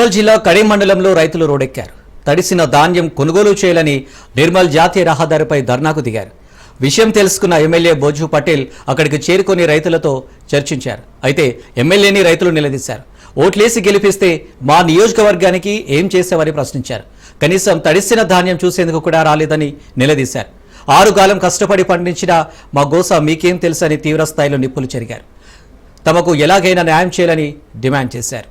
నిర్మల్ జిల్లా కడే మండలంలో రైతులు రోడెక్కారు. తడిసిన ధాన్యం కొనుగోలు చేయాలని నిర్మల్ జాతీయ రహదారిపై ధర్నాకు దిగారు. విషయం తెలుసుకున్న ఎమ్మెల్యే బోజు పటేల్ అక్కడికి చేరుకొని రైతులతో చర్చించారు. అయితే ఎమ్మెల్యేని రైతులు నిలదీశారు. ఓట్లేసి గెలిపిస్తే మా నియోజకవర్గానికి ఏం చేశావని ప్రశ్నించారు. కనీసం తడిసిన ధాన్యం చూసేందుకు కూడా రాలేదని నిలదీశారు. ఆరుగాలం కష్టపడి పండించిన మా గోస మీకేం తెలుసని తీవ్రస్థాయిలో నిప్పులు చెరిగారు. తమకు ఎలాగైనా న్యాయం చేయాలని డిమాండ్ చేశారు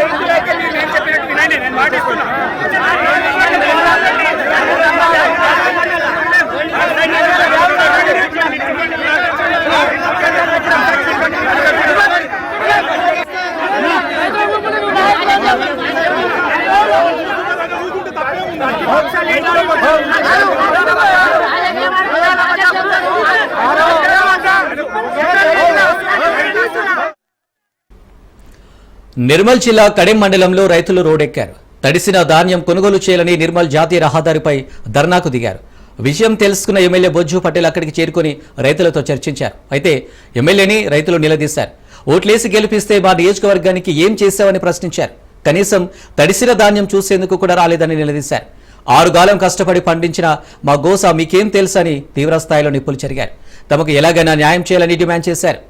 రైతులైతే మీరు నేను చెప్పినట్టు వినండి నేను మాటిస్తున్నా నిర్మల్ జిల్లా కడెం మండలంలో రైతులు రోడెక్కారు. తడిసిన ధాన్యం కొనుగోలు చేయాలని నిర్మల్ జాతీయ రహదారిపై ధర్నాకు దిగారు. విషయం తెలుసుకున్న ఎమ్మెల్యే బొజ్జు పటేల్ అక్కడికి చేరుకొని రైతులతో చర్చించారు. అయితే ఎమ్మెల్యేని రైతులు నిలదీశారు. ఓట్లేసి గెలిపిస్తే మా నియోజకవర్గానికి ఏం చేశావని ప్రశ్నించారు. కనీసం తడిసిన ధాన్యం చూసేందుకు కూడా రాలేదని నిలదీశారు. ఆరుగాలం కష్టపడి పండించిన మా గోసా మీకేం తెలుసని తీవ్రస్థాయిలో నిప్పులు చెరిగారు. తమకు ఎలాగైనా న్యాయం చేయాలని డిమాండ్ చేశారు.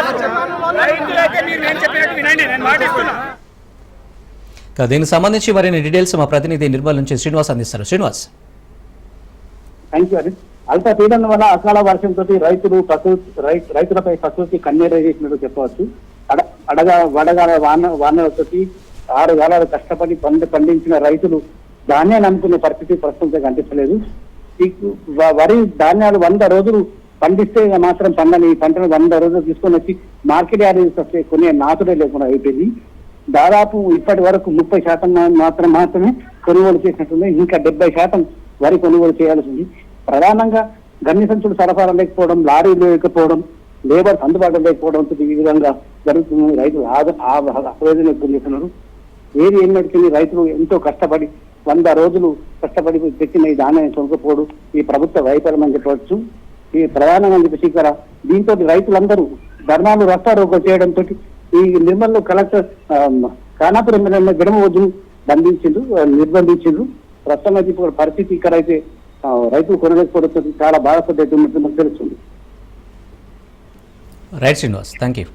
రైతులైతే మీరు నేను చెప్పినట్టు వినండి నేను మాటిస్తున్నా. ఇక దీనికి సంబంధించి మరిన్ని డీటెయిల్స్ మా ప్రతినిధి నిర్మల్ నుంచి శ్రీనివాస్ అందిస్తారు. శ్రీనివాస్. థ్యాంక్ యూ హరీష్ అల్పపీడనం వల్ల అకాల వర్షంతో రైతులు ప్రకృతి రై- రైతులపై ప్రకృతి కన్నీరు చేసినట్టు చెప్పవచ్చు. అడ అడగా వడగాల వాన వానలతోటి ఆరు కాలాలు కష్టపడి పండి పండించిన రైతులు ధాన్యాన్ని నమ్ముకునే పరిస్థితి ప్రస్తుతం కనిపించలేదు. వరి ధాన్యాలు వంద రోజులు పండిస్తే మాత్రం పండని పంటను వంద రోజులు తీసుకొని వచ్చి మార్కెట్ యార్డ్ వస్తే కొనే నాతుడే లేకుండా అయిపోయింది. దాదాపు ఇప్పటి వరకు ముప్పై శాతం మాత్రం మాత్రమే కొనుగోలు చేసినట్టుంది. ఇంకా డెబ్బై శాతం వరి కొనుగోలు చేయాల్సి ఉంది. ప్రధానంగా గన్ని సంచులు సరఫరా లేకపోవడం లారీలు లేకపోవడం లేబర్ అందుబాటులో లేకపోవడం ఈ విధంగా జరుగుతుంది. రైతులు ఆవేదన వ్యక్తం చేస్తున్నారు. ఏది ఏది ఏమిటికి రైతులు ఎంతో కష్టపడి వంద రోజులు కష్టపడి తెచ్చిన ఈ ధాన్యాన్ని కొనుక్కపోవడం ఈ ప్రభుత్వ వైఫల్యం అని చెప్పవచ్చు. ఈ ప్రధానంగా చెప్పేసి ఇక్కడ దీంతో రైతులందరూ ధర్నాలు రస్తారోకో చేయడంతో ఈ నిర్మల్లో కలెక్టర్ కానాపురం గడమవద్దును బంధించిండు నిర్బంధించిండు ప్రస్తుతం అయితే ఇప్పుడు పరిస్థితి ఇక్కడ అయితే రైతులు కొనలేకపోవడంతో చాలా బాధపడ్డట్టు మనకు తెలుస్తుంది. Right Srinivas thank you